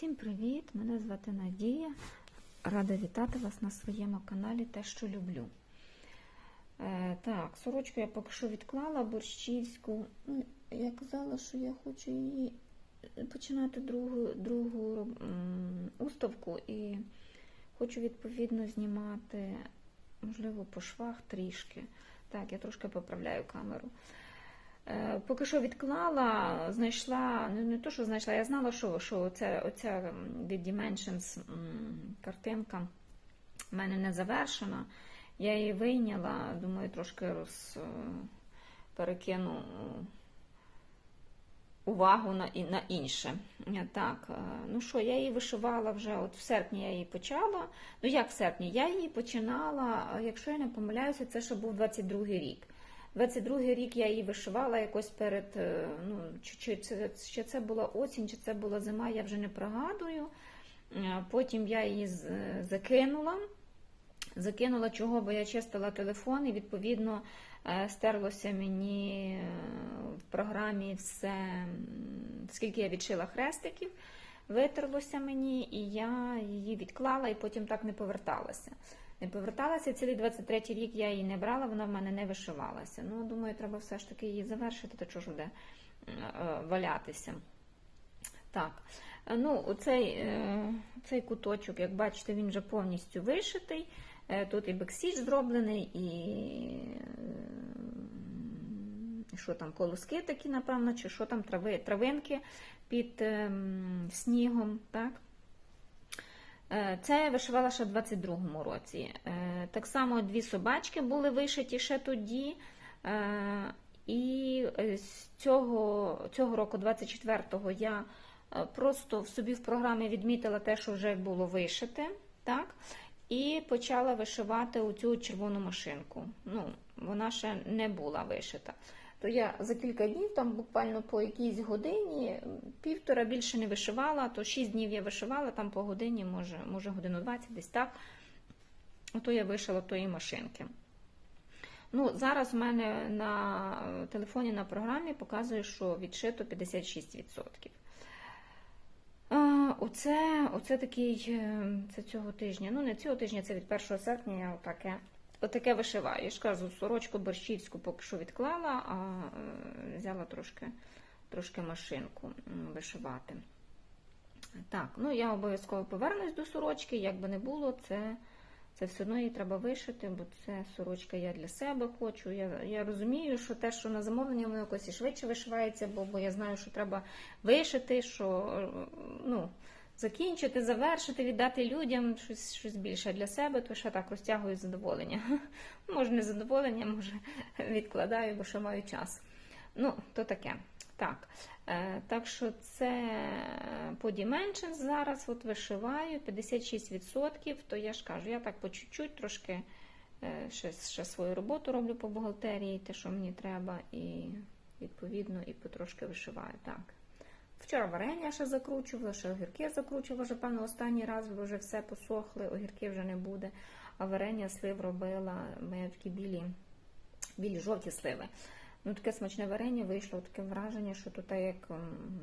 Всім привіт! Мене звати Надія. Рада вітати вас на своєму каналі Те, що люблю. Е, так, сорочку я поки що відклала борщівську. Ну, я казала, що я хочу її починати другу, другу уставку і хочу відповідно знімати, можливо, по швах трішки. Так, я трошки поправляю камеру. Е, Поки що відклала, знайшла, не, не то, що знайшла, я знала, що, що оця, оця від Dimensions картинка в мене не завершена. Я її вийняла, думаю, трошки роз, е, перекину увагу на, на інше. Е, Так, е, ну що, я її вишивала вже, от в серпні я її почала. Ну як в серпні? Я її починала, е, якщо я не помиляюся, це ще був 22-й рік. 22-й рік я її вишивала якось перед, е, ну, чи, чи, це, чи це була осінь, чи це була зима, я вже не пригадую. Е, Потім я її е, закинула. Закинула чого, бо я чистила телефон і відповідно стерлося мені в програмі все, скільки я відшила хрестиків, витерлося мені, і я її відклала і потім так не поверталася. Не поверталася цілий 23 рік, я її не брала, вона в мене не вишивалася. Ну, думаю, треба все ж таки її завершити, то чого ж буде е, валятися. Так, ну, оцей, е, цей куточок, як бачите, він вже повністю вишитий. Е, Тут і бексіч зроблений, і що там, колоски такі, напевно, чи що там, трави, травинки під ем, снігом. так. Е, Це я вишивала ще в 22-му році. Е, Так само дві собачки були вишиті ще тоді. Е, І з цього, цього року, 24-го, я просто в собі в програмі відмітила те, що вже було вишите. Так? І почала вишивати оцю червону машинку. Ну, вона ще не була вишита. То я за кілька днів, там буквально по якійсь годині, півтора більше не вишивала, то 6 днів я вишивала, там по годині, може, може годину 20, десь так. Ото я вишила тої машинки. Ну, зараз в мене на телефоні на програмі показує, що відшито 56%. Оце, оце такий, е, це цього тижня. Ну, не цього тижня, це від 1 серпня я отаке, отаке вишиваю. Я ж кажу, сорочку борщівську поки що відклала, а е, взяла трошки, трошки машинку вишивати. Так, ну я обов'язково повернусь до сорочки, як би не було, це, це все одно її треба вишити, бо це сорочка я для себе хочу. Я, я розумію, що те, що на замовлення, воно якось і швидше вишивається, бо, бо я знаю, що треба вишити, що е, ну, закінчити, завершити, віддати людям щось, щось більше для себе, то ще так розтягую задоволення. Може, не задоволення, може відкладаю, бо ще маю час. Ну, то таке. Так, е, так що це по Dimensions зараз от вишиваю 56%, то я ж кажу, я так по чуть-чуть трошки е, ще, ще свою роботу роблю по бухгалтерії, те, що мені треба, і відповідно і потрошки вишиваю. Так. Вчора варення ще закручувала, ще огірки закручувала вже, певно, останній раз, вже все посохли, огірки вже не буде. А варення слив робила, ми такі білі, білі жовті сливи. Ну, таке смачне варення вийшло, таке враження, що тут як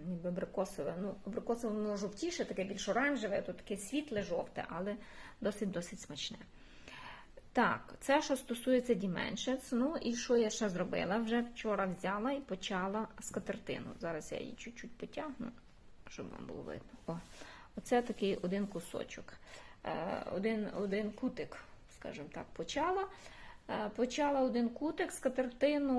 ніби абрикосове. Ну, абрикосове воно жовтіше, таке більш оранжеве, тут таке світле жовте, але досить-досить смачне. Так, це що стосується Dimensions. Ну і що я ще зробила? Вже вчора взяла і почала скатертину. Зараз я її чуть-чуть потягну, щоб вам було видно. О, оце такий один кусочок, Е, один, один кутик, скажімо так, почала. Е, Почала один кутик скатертину.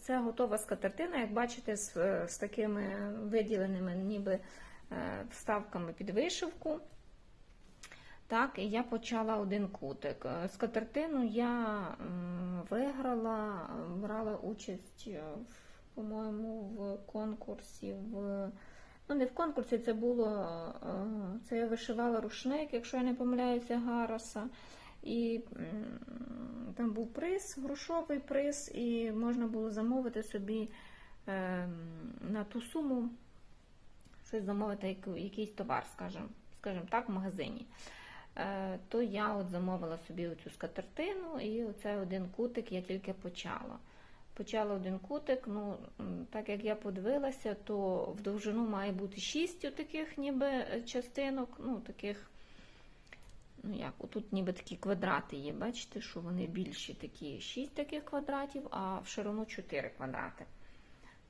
Це готова скатертина, як бачите, з, з такими виділеними ніби е, вставками під вишивку. Так, і я почала один кутик. Е, Скатертину я виграла, брала участь, е, по-моєму, в конкурсі. В, ну, не в конкурсі, це було. е, Це я вишивала рушник, якщо я не помиляюся, Гараса. І там був приз, грошовий приз, і можна було замовити собі е, на ту суму щось замовити, якийсь товар, скажімо, скажімо так, в магазині. Е, То я от замовила собі оцю скатертину, і оце один кутик я тільки почала. почала один кутик. Ну, так як я подивилася, то в довжину має бути шість таких ніби е, частинок, ну, таких, ну як, отут ніби такі квадрати є. Бачите, що вони більші такі, шість таких квадратів, а в ширину 4 квадрати.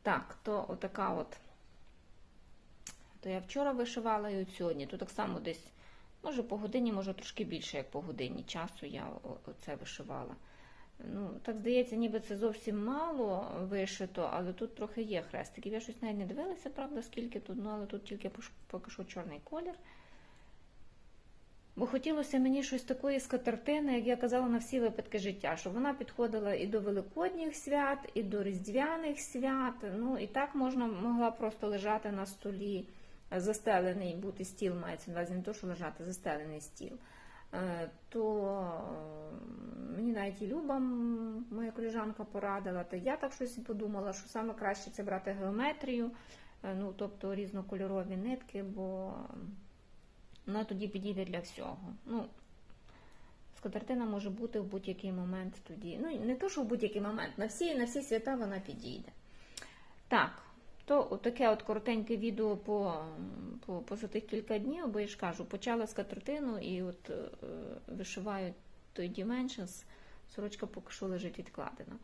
Так, то отака от. То я вчора вишивала і от сьогодні. То так само десь, може по годині, може трошки більше, як по годині часу я оце вишивала. Ну, так здається, ніби це зовсім мало вишито, але тут трохи є хрестиків. Я щось навіть не дивилася, правда, скільки тут, ну але тут тільки поки що чорний колір. Бо хотілося мені щось такої скатертини, як я казала, на всі випадки життя, щоб вона підходила і до великодніх свят, і до різдвяних свят. Ну і так можна могла просто лежати на столі, застелений бути стіл, мається на увазі, не то, що лежати, застелений стіл. Е, То мені навіть і Люба, моя коліжанка, порадила, то я так щось і подумала, що саме краще це брати геометрію, е, ну тобто різнокольорові нитки, бо вона тоді підійде для всього. Ну, скатертина може бути в будь-який момент тоді. Ну, не то, що в будь-який момент, на всі, на всі свята вона підійде. Так, то таке от коротеньке відео по, по, по за тих кілька днів, бо я ж кажу, почала з катертину і от е, вишиваю той Dimensions, сорочка поки що лежить відкладена.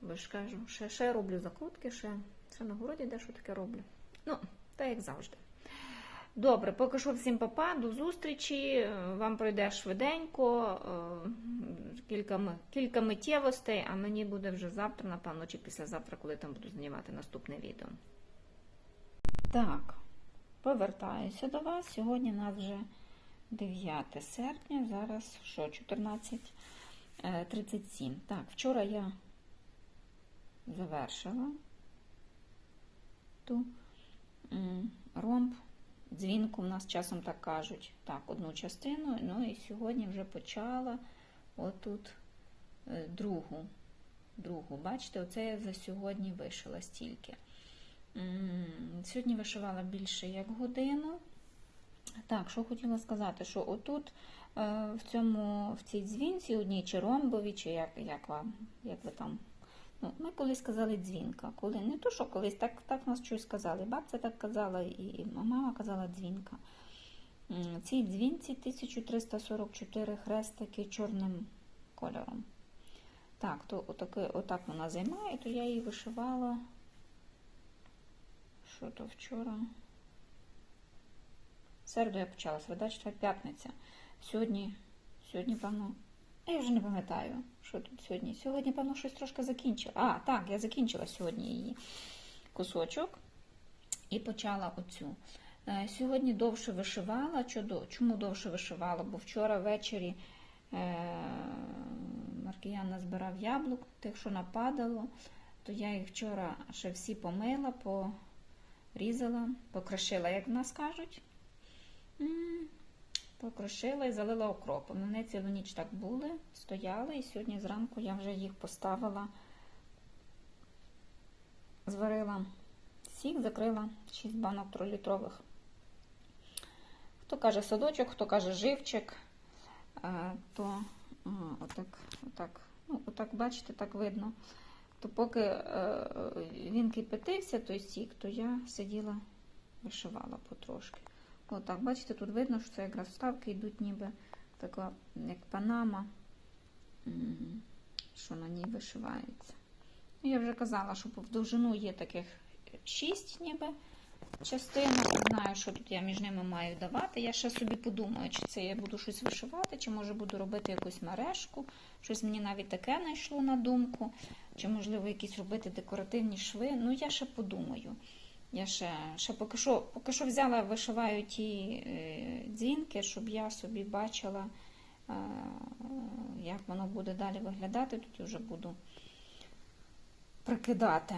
Бо ж кажу, ще, ще роблю закрутки, ще, ще на городі дещо таке роблю. Ну, так як завжди. Добре, поки що всім папа, до зустрічі. Е, Вам пройде швиденько, е, кілька, кілька миттєвостей, а мені буде вже завтра, напевно, чи післязавтра, коли там буду знімати наступне відео. Так, повертаюся до вас. Сьогодні у нас вже 9 серпня, зараз що, 14.37. Так, вчора я завершила ту ромб дзвінку в нас часом так кажуть. Так, одну частину. Ну і сьогодні вже почала отут е, другу. Другу. Бачите, оце я за сьогодні вишила стільки. Сьогодні вишивала більше як годину. Так, що хотіла сказати, що отут е, в цьому в цій дзвінці одній чи ромбові, чи як, як вам, як ви там. Ми колись казали дзвінка. Коли не то, що колись так, так нас щось сказали. Бабця так казала, і мама казала дзвінка. Цій дзвінці 1344 хрестики чорним кольором. Так, то отаки, отак вона займає, то я її вишивала. Що то вчора? Середу я почала, середа, четвер, п'ятниця. Сьогодні, сьогодні, певно, я вже не пам'ятаю, що тут сьогодні. Сьогодні, певно, щось трошки закінчила. А, так, я закінчила сьогодні її кусочок і почала оцю. Е, Сьогодні довше вишивала. Чому довше вишивала? Бо вчора ввечері е, Маркіян назбирав яблук, тих, що нападало, то я їх вчора ще всі помила, порізала, покрошила, як в нас кажуть. Покрошила і залила окропом. Вони цілу ніч так були, стояли, і сьогодні зранку я вже їх поставила, зварила сік, закрила 6 банок 3-літрових. Хто каже садочок, хто каже живчик, е, то отак, отак, ну, отак, бачите, так видно. То поки е, він кипятився, той сік, то я сиділа, вишивала потрошки. Отак, бачите, тут видно, що це якраз вставки йдуть ніби така, як панама, що на ній вишивається. Ну, Я вже казала, що в довжину є таких шість ніби частинок. Знаю, що тут я між ними маю давати. Я ще собі подумаю, чи це я буду щось вишивати, чи може буду робити якусь мережку. Щось мені навіть таке знайшло на думку, чи, можливо, якісь робити декоративні шви. Ну, я ще подумаю. Я ще, ще поки що, поки що взяла, вишиваю ті е, дзвінки, щоб я собі бачила, е, як воно буде далі виглядати. Тут вже буду прикидати.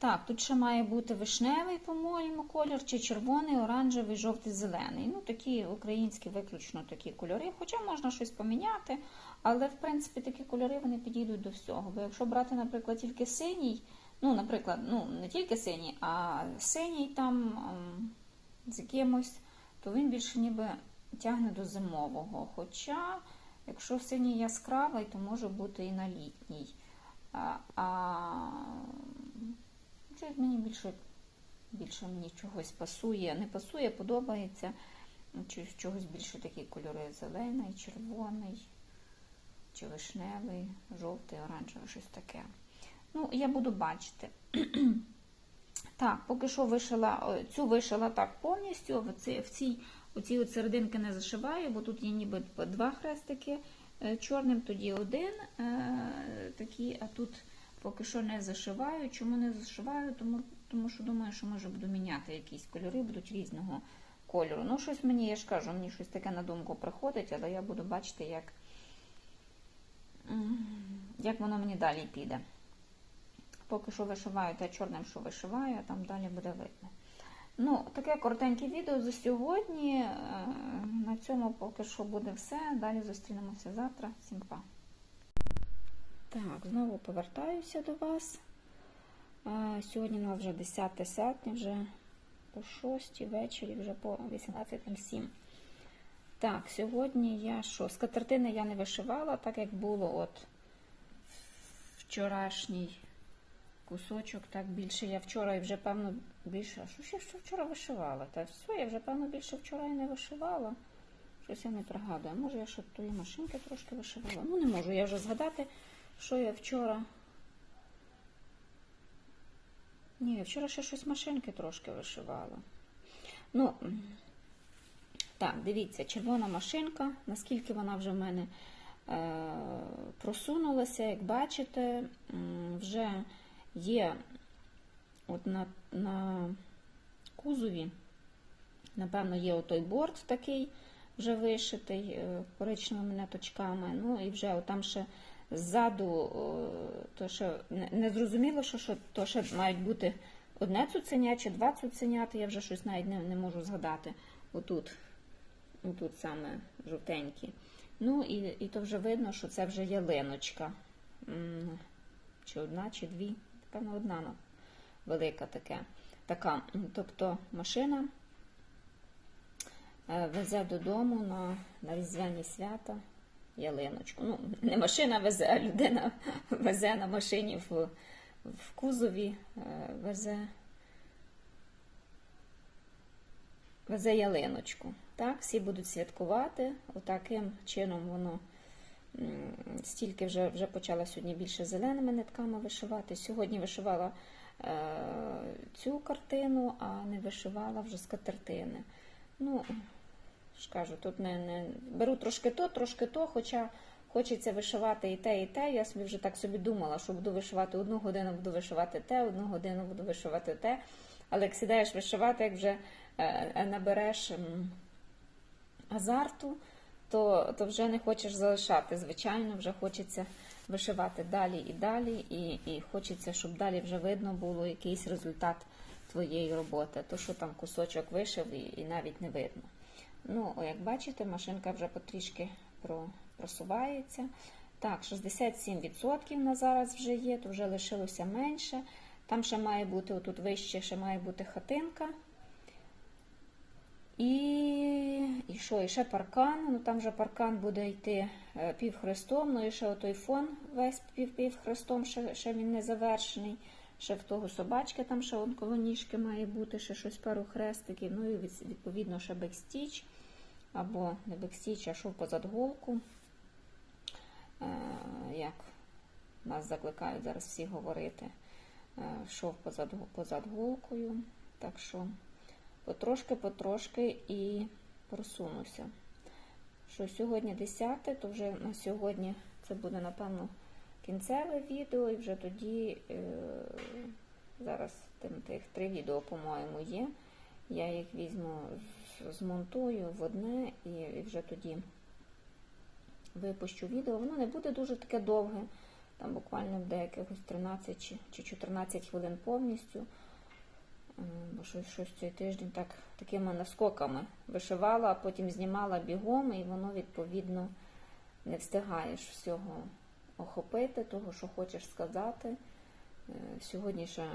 Так, тут ще має бути вишневий, по-моєму, колір, чи червоний, оранжевий, жовтий, зелений. Ну, такі українські виключно такі кольори. Хоча можна щось поміняти, але в принципі такі кольори вони підійдуть до всього. Бо якщо брати, наприклад, тільки синій, ну, наприклад, ну, не тільки синій, а синій там ем, з якимось, то він більше ніби тягне до зимового. Хоча, якщо синій яскравий, то може бути і на літній. А, а мені більше, більше мені чогось пасує, не пасує, подобається. Чи чогось більше такі кольори зелений, червоний, чи вишневий, жовтий, оранжевий, щось таке. Ну, я буду бачити. Так, поки що вишила, цю вишила так повністю, в цій, в цій, оці от серединки не зашиваю, бо тут є ніби два хрестики е, чорним, тоді один е, такий, а тут поки що не зашиваю. Чому не зашиваю? Тому, тому що думаю, що може буду міняти якісь кольори, будуть різного кольору. Ну, щось мені, я ж кажу, мені щось таке на думку приходить, але я буду бачити, як, як воно мені далі піде. Поки що вишиваю те чорним, що вишиваю, а там далі буде видно. Ну, таке коротеньке відео за сьогодні. Е, На цьому поки що буде все. Далі зустрінемося завтра. Всім па. Так, знову повертаюся до вас. Е, Сьогодні у нас вже 10 серпня, вже по 6 ввечері, вже по 18.07. Так, сьогодні я що? Скатертини я не вишивала, так як було от вчорашній кусочок, так більше я вчора і вже, певно, більше. Що ще що вчора вишивала? Та все, я вже, певно, більше вчора і не вишивала. Щось я не пригадую. Може, я ще тої машинки трошки вишивала. Ну, не можу я вже згадати, що я вчора. Ні, я вчора ще щось машинки трошки вишивала. Ну, так, дивіться, червона машинка, наскільки вона вже в мене е, просунулася, як бачите, вже є от на, на кузові, напевно, є отой борт такий вже вишитий е, коричневими ниточками. Ну і вже там ще ззаду, е, то ще не, зрозуміло, що, що то ще мають бути одне цуценя чи два цуценята, я вже щось навіть не, не можу згадати. Отут, отут саме жовтенькі. Ну і, і то вже видно, що це вже ялиночка. Чи одна, чи дві. Певно, одна ну, велика таке. така. Тобто машина е, везе додому на, на різдвяні свята ялиночку. Ну, не машина везе, а людина везе на машині в, в кузові, е, везе, везе ялиночку. Так, всі будуть святкувати. Отаким чином воно стільки вже, вже почала сьогодні більше зеленими нитками вишивати. Сьогодні вишивала е, цю картину, а не вишивала вже скатертини. Ну, ж кажу, тут не, не беру трошки то, трошки то, хоча хочеться вишивати і те, і те. Я собі вже так собі думала, що буду вишивати одну годину, буду вишивати те, одну годину буду вишивати те. Але як сідаєш вишивати, як вже е, е, набереш азарту, то, то вже не хочеш залишати. Звичайно, вже хочеться вишивати далі і далі, і, і хочеться, щоб далі вже видно було якийсь результат твоєї роботи. То, що там кусочок вишив, і, і навіть не видно. Ну, як бачите, машинка вже потрішки про- просувається. Так, 67% на зараз вже є, то вже лишилося менше. Там ще має бути, отут вище, ще має бути хатинка. І, і що, і ще паркан. Ну там вже паркан буде йти е, півхрестом, ну і ще отой фон весь пів півхрестом, ще, ще він не завершений. Ще в того собачки там ще он коло ніжки має бути, ще щось пару хрестиків. Ну і відповідно ще бекстіч. Або не бекстіч, а шов позад голку. Е, як нас закликають зараз всі говорити. Е, шов позад, позад голкою. Так що потрошки-потрошки і просунуся. Що сьогодні 10, то вже на сьогодні це буде, напевно, кінцеве відео, і вже тоді е, зараз тим, тих три відео, по-моєму, є. Я їх візьму, змонтую в одне і, вже тоді випущу відео. Воно не буде дуже таке довге, там буквально буде якихось 13 чи, чи 14 хвилин повністю. Бо щось, щось цей тиждень так такими наскоками вишивала, а потім знімала бігом, і воно відповідно не встигаєш всього охопити, того, що хочеш сказати. Е, Сьогодні ще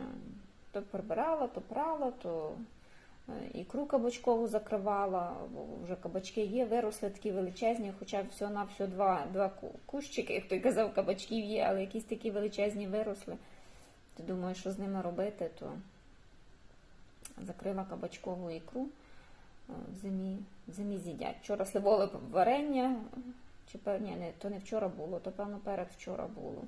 то прибирала, то прала, то Е, Ікру кабачкову закривала, бо вже кабачки є, виросли такі величезні, хоча всього на всього два, два кущики, як той казав, кабачків є, але якісь такі величезні виросли. Ти думаєш, що з ними робити, то закрила кабачкову ікру. е, В зимі, в зимі з'їдять. Вчора сливове варення, чи ні, не, то не вчора було, то певно передвчора було.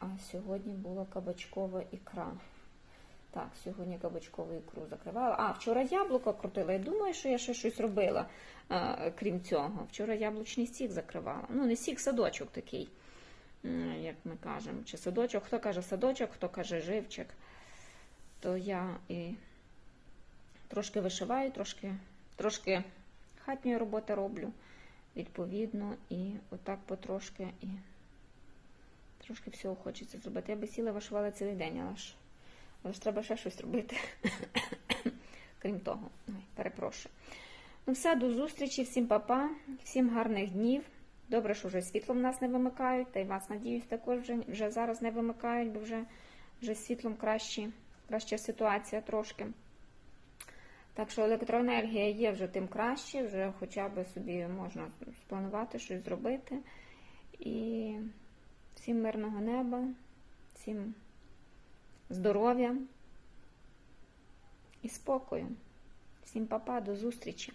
А сьогодні була кабачкова ікра. Так, сьогодні кабачкову ікру закривала. А, вчора яблуко крутила. Я думаю, що я ще щось робила, а, крім цього. Вчора яблучний сік закривала. Ну, не сік, садочок такий, як ми кажемо. Чи садочок, хто каже садочок, хто каже живчик. То я і трошки вишиваю, трошки, трошки хатньої роботи роблю, відповідно, і отак потрошки, і трошки всього хочеться зробити. Я би сіла вишивала цілий день, але ж, але ж треба ще щось робити. Крім того, Ой, перепрошую. Ну все, до зустрічі, всім папа, всім гарних днів. Добре, що вже світлом нас не вимикають, та й вас, надіюсь, також вже, вже зараз не вимикають, бо вже, вже світлом кращі, краща ситуація трошки. Так що електроенергія є вже тим краще, вже хоча б собі можна спланувати щось зробити. І всім мирного неба, всім здоров'я і спокою. Всім папа, до зустрічі!